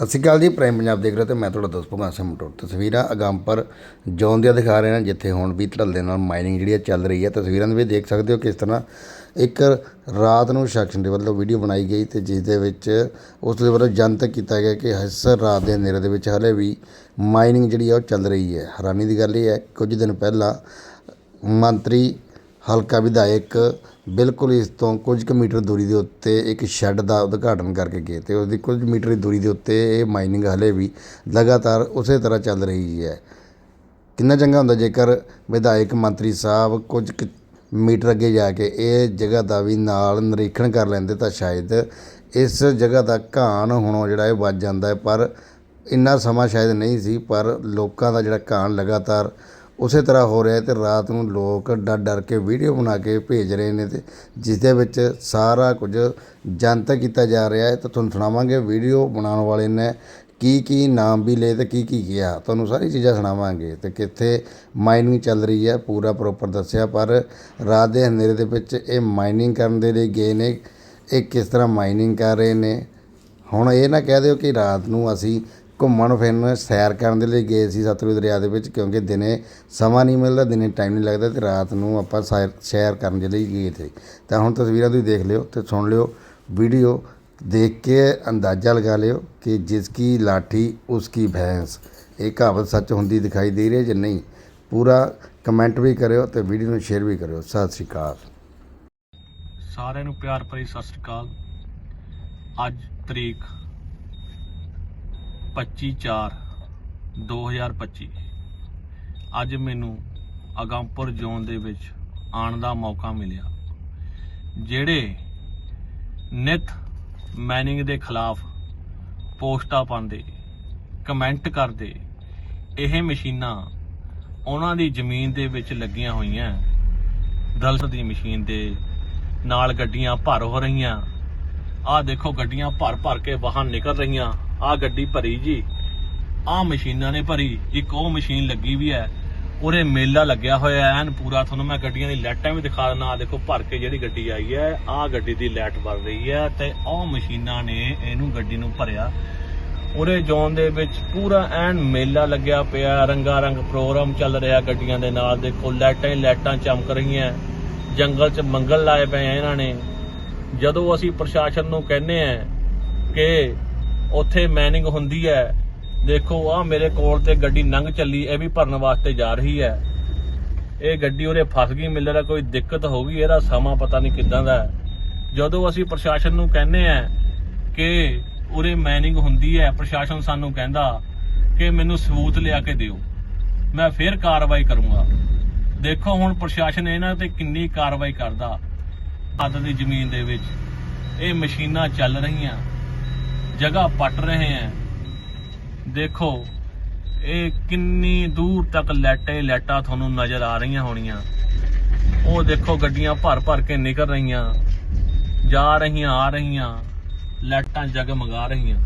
ਸਤਿ ਸ਼੍ਰੀ ਅਕਾਲ ਜੀ, ਪ੍ਰਾਈਮ ਪੰਜਾਬ ਦੇਖ ਰਹੇ ਹੋ ਤੇ ਮੈਂ ਤੁਹਾਡਾ ਦੋਸਤ ਭਗਵਾਨ ਸਿੰਘ ਮਟੋਰ। ਤਸਵੀਰਾਂ ਅਗੰਪਰ ਜੌਨ ਦੀਆਂ ਦਿਖਾ ਰਹੇ ਹਾਂ ਜਿੱਥੇ ਹੁਣ ਵੀ ਧੜਲ ਦੇ ਨਾਲ ਮਾਈਨਿੰਗ ਜਿਹੜੀ ਹੈ ਚੱਲ ਰਹੀ ਹੈ ਤਸਵੀਰਾਂ ਦੇ ਵਿੱਚ ਦੇਖ ਸਕਦੇ ਹੋ ਕਿਸ ਤਰ੍ਹਾਂ ਇੱਕ ਰਾਤ ਨੂੰ ਸ਼ਖਸ ਦੇ ਵੱਲੋਂ ਵੀਡੀਓ ਬਣਾਈ ਗਈ ਤੇ ਜਿਸ ਦੇ ਵਿੱਚ ਉਸ ਦੇ ਵੱਲੋਂ ਜਨਤਕ ਕੀਤਾ ਗਿਆ ਕਿ ਹਸਰ ਰਾਤ ਦੇ ਹਨੇਰੇ ਦੇ ਵਿੱਚ ਹਲੇ ਵੀ ਮਾਈਨਿੰਗ ਜਿਹੜੀ ਹੈ ਉਹ ਚੱਲ ਰਹੀ ਹੈ। ਹੈਰਾਨੀ ਦੀ ਗੱਲ ਇਹ ਹੈ, ਕੁਝ ਦਿਨ ਪਹਿਲਾਂ ਮੰਤਰੀ ਹਲਕਾ ਵਿਧਾਇਕ ਬਿਲਕੁਲ ਇਸ ਤੋਂ ਕੁਝ ਕੁ ਮੀਟਰ ਦੂਰੀ ਦੇ ਉੱਤੇ ਇੱਕ ਸ਼ੈੱਡ ਦਾ ਉਦਘਾਟਨ ਕਰਕੇ ਗਏ ਅਤੇ ਉਸ ਦੀ ਕੁਝ ਮੀਟਰ ਦੀ ਦੂਰੀ ਦੇ ਉੱਤੇ ਇਹ ਮਾਈਨਿੰਗ ਹਾਲੇ ਵੀ ਲਗਾਤਾਰ ਉਸੇ ਤਰ੍ਹਾਂ ਚੱਲ ਰਹੀ ਹੈ। ਕਿੰਨਾ ਚੰਗਾ ਹੁੰਦਾ ਜੇਕਰ ਵਿਧਾਇਕ ਮੰਤਰੀ ਸਾਹਿਬ ਕੁਝ ਕੁ ਮੀਟਰ ਅੱਗੇ ਜਾ ਕੇ ਇਹ ਜਗ੍ਹਾ ਦਾ ਵੀ ਨਾਲ ਨਿਰੀਖਣ ਕਰ ਲੈਂਦੇ ਤਾਂ ਸ਼ਾਇਦ ਇਸ ਜਗ੍ਹਾ ਦਾ ਘਾਣ ਹੋਣੋਂ ਜਿਹੜਾ ਇਹ ਵੱਜ ਜਾਂਦਾ ਹੈ, ਪਰ ਇੰਨਾ ਸਮਾਂ ਸ਼ਾਇਦ ਨਹੀਂ ਸੀ, ਪਰ ਲੋਕਾਂ ਦਾ ਜਿਹੜਾ ਘਾਣ ਲਗਾਤਾਰ ਉਸੇ ਤਰ੍ਹਾਂ ਹੋ ਰਿਹਾ ਹੈ ਤੇ ਰਾਤ ਨੂੰ ਲੋਕ ਡਰ ਡਰ ਕੇ ਵੀਡੀਓ ਬਣਾ ਕੇ ਭੇਜ ਰਹੇ ਨੇ ਤੇ ਜਿਸ ਦੇ ਵਿੱਚ ਸਾਰਾ ਕੁਝ ਜਨਤਕ ਕੀਤਾ ਜਾ ਰਿਹਾ ਹੈ। ਤਾਂ ਤੁਹਾਨੂੰ ਸੁਣਾਵਾਂਗੇ ਵੀਡੀਓ ਬਣਾਉਣ ਵਾਲੇ ਨੇ ਕੀ ਕੀ ਨਾਮ ਵੀ ਲਏ ਤੇ ਕੀ ਕੀ ਕਿਹਾ ਤੁਹਾਨੂੰ ਸਾਰੀ ਚੀਜ਼ਾਂ ਸੁਣਾਵਾਂਗੇ ਤੇ ਕਿੱਥੇ ਮਾਈਨਿੰਗ ਚੱਲ ਰਹੀ ਹੈ ਪੂਰਾ ਪ੍ਰੋਪਰ ਦੱਸਿਆ, ਪਰ ਰਾਤ ਦੇ ਹਨੇਰੇ ਦੇ ਵਿੱਚ ਇਹ ਮਾਈਨਿੰਗ ਕਰਨ ਦੇ ਲਈ ਗਏ ਨੇ। ਇਹ ਕਿਸ ਤਰ੍ਹਾਂ ਮਾਈਨਿੰਗ ਕਰ ਰਹੇ ਨੇ? ਹੁਣ ਇਹ ਨਾ ਕਹਿ ਦਿਓ ਕਿ ਰਾਤ ਨੂੰ ਅਸੀਂ ਘੁੰਮਣ ਫਿਰਨ, ਸੈਰ ਕਰਨ ਦੇ ਲਈ ਗਏ ਸੀ ਸਤਲੁਜ ਦਰਿਆ ਦੇ ਵਿੱਚ ਕਿਉਂਕਿ ਦਿਨੇ ਸਮਾਂ ਨਹੀਂ ਮਿਲਦਾ, ਦਿਨੇ ਟਾਈਮ ਨਹੀਂ ਲੱਗਦਾ ਤੇ ਰਾਤ ਨੂੰ ਆਪਾਂ ਸੈਰ ਸੈਰ ਕਰਨ ਦੇ ਲਈ ਗਏ ਸੀ। ਤਾਂ ਹੁਣ ਤਸਵੀਰਾਂ ਤੁਸੀਂ ਦੇਖ ਲਿਓ ਤੇ ਸੁਣ ਲਿਓ ਵੀਡੀਓ ਦੇਖ ਕੇ ਅੰਦਾਜ਼ਾ ਲਗਾ ਲਿਓ ਕਿ ਜਿਸ ਕੀ ਲਾਠੀ, ਉਸ ਕੀ ਭੈਂਸ। ਇਹ ਕਹਾਵਤ ਸੱਚ ਹੁੰਦੀ ਦਿਖਾਈ ਦੇ ਰਹੀ ਹੈ ਜਾਂ ਨਹੀਂ? ਪੂਰਾ ਕਮੈਂਟ ਵੀ ਕਰਿਓ ਤੇ ਵੀਡੀਓ ਨੂੰ ਸ਼ੇਅਰ ਵੀ ਕਰਿਓ। ਸਤਿ ਸ਼੍ਰੀ ਅਕਾਲ। ਸਾਰਿਆਂ ਨੂੰ ਪਿਆਰ ਭਰੀ ਸਤਿ ਸ੍ਰੀ ਅਕਾਲ। ਅੱਜ ਤਰੀਕ 25/4/2025 ਅੱਜ ਮੈਨੂੰ ਅਗੰਪੁਰ ਜ਼ੋਨ ਦੇ ਵਿੱਚ ਆਉਣ ਦਾ ਮੌਕਾ ਮਿਲਿਆ, ਜਿਹੜੇ ਨਿਤ ਮੈਨਿੰਗ ਦੇ ਖਿਲਾਫ ਪੋਸਟਾਂ ਪਾਉਂਦੇ ਕਮੈਂਟ ਕਰਦੇ, ਇਹ ਮਸ਼ੀਨਾਂ ਉਹਨਾਂ ਦੀ ਜ਼ਮੀਨ ਦੇ ਵਿੱਚ ਲੱਗੀਆਂ ਹੋਈਆਂ। ਦਲਤ ਦੀ ਮਸ਼ੀਨ ਦੇ ਨਾਲ ਗੱਡੀਆਂ ਭਰ ਹੋ ਰਹੀਆਂ। ਆਹ ਦੇਖੋ ਗੱਡੀਆਂ ਭਰ ਭਰ ਕੇ ਬਾਹਰ ਨਿਕਲ ਰਹੀਆਂ। ਆਹ ਗੱਡੀ ਭਰੀ ਜੀ। ਆਹ ਮਸ਼ੀਨਾਂ ਨੇ ਭਰੀ। ਇੱਕ ਉਹ ਮਸ਼ੀਨ ਲੱਗੀ ਵੀ ਹੈ। ਉਰੇ ਮੇਲਾ ਲੱਗਿਆ ਹੋਇਆ ਐਨ ਪੂਰਾ। ਤੁਹਾਨੂੰ ਮੈਂ ਗੱਡੀਆਂ ਦੀ ਲਾਈਟਾਂ ਵੀ ਦਿਖਾ ਦਿੰਦਾ। ਆਹ ਦੇਖੋ, ਭਰ ਕੇ ਜਿਹੜੀ ਗੱਡੀ ਆਈ ਹੈ, ਆਹ ਗੱਡੀ ਦੀ ਲਾਈਟ ਬਲ ਰਹੀ ਹੈ ਤੇ ਉਹ ਮਸ਼ੀਨਾਂ ਨੇ ਇਹਨੂੰ ਗੱਡੀ ਨੂੰ ਭਰਿਆ। ਉਰੇ ਜ਼ੋਨ ਦੇ ਵਿੱਚ ਪੂਰਾ ਐਨ ਮੇਲਾ ਲੱਗਿਆ ਪਿਆ। ਰੰਗਾ ਰੰਗ ਪ੍ਰੋਗਰਾਮ ਚੱਲ ਰਿਹਾ ਗੱਡੀਆਂ ਦੇ ਨਾਲ। ਦੇਖੋ, ਲਾਈਟਾਂ ਹੀ ਲਾਈਟਾਂ ਚਮਕ ਰਹੀਆਂ। ਜੰਗਲ 'ਚ ਮੰਗਲ ਲਾਏ ਪਏ ਆ ਇਹਨਾਂ ਨੇ। ਜਦੋਂ ਅਸੀਂ ਪ੍ਰਸ਼ਾਸਨ ਨੂੰ ਕਹਿੰਦੇ ਆ ਕਿ ਉੱਥੇ ਮੈਨਿੰਗ ਹੁੰਦੀ ਹੈ। ਦੇਖੋ ਆ ਮੇਰੇ ਕੋਲ ਤੇ ਗੱਡੀ ਲੰਘ ਚੱਲੀ, ਇਹ ਵੀ ਭਰਨ ਵਾਸਤੇ ਜਾ ਰਹੀ ਹੈ। ਇਹ ਗੱਡੀ ਉਰੇ ਫਸ ਗਈ ਮਿਲ ਰਿਹਾ ਕੋਈ ਦਿੱਕਤ ਹੋ ਗਈ, ਇਹਦਾ ਸਮਾਂ ਪਤਾ ਨਹੀਂ ਕਿੱਦਾਂ ਦਾ ਜਦੋਂ ਅਸੀਂ ਪ੍ਰਸ਼ਾਸਨ ਨੂੰ ਕਹਿੰਦੇ ਆ ਕਿ ਉਰੇ ਮੈਨਿੰਗ ਹੁੰਦੀ ਹੈ, ਪ੍ਰਸ਼ਾਸਨ ਸਾਨੂੰ ਕਹਿੰਦਾ ਕਿ ਮੈਨੂੰ ਸਬੂਤ ਲਿਆ ਕੇ ਦਿਓ। ਮੈਂ ਫਿਰ ਕਾਰਵਾਈ ਕਰੂੰਗਾ। ਦੇਖੋ, ਹੁਣ ਪ੍ਰਸ਼ਾਸਨ ਇਹਨਾਂ ਤੇ ਕਿੰਨੀ ਕਾਰਵਾਈ ਕਰਦਾ ਅੱਧ ਦੀ ਜ਼ਮੀਨ ਦੇ ਵਿੱਚ। ਇਹ ਮਸ਼ੀਨਾਂ ਚੱਲ ਰਹੀਆਂ। ਜਗ੍ਹਾ ਪੱਟ ਰਹੇ ਹੈ। ਦੇਖੋ, ਇਹ ਕਿੰਨੀ ਦੂਰ ਤੱਕ ਲੈਟੇ ਲੈਟਾਂ ਤੁਹਾਨੂੰ ਨਜ਼ਰ ਆ ਰਹੀਆਂ ਹੋਣੀਆਂ। ਉਹ ਦੇਖੋ, ਗੱਡੀਆਂ ਭਰ ਭਰ ਕੇ ਨਿਕਲ ਰਹੀਆਂ, ਜਾ ਰਹੀਆਂ, ਆ ਰਹੀਆਂ, ਲੈਟਾਂ ਜਗਮਗਾ ਰਹੀਆਂ।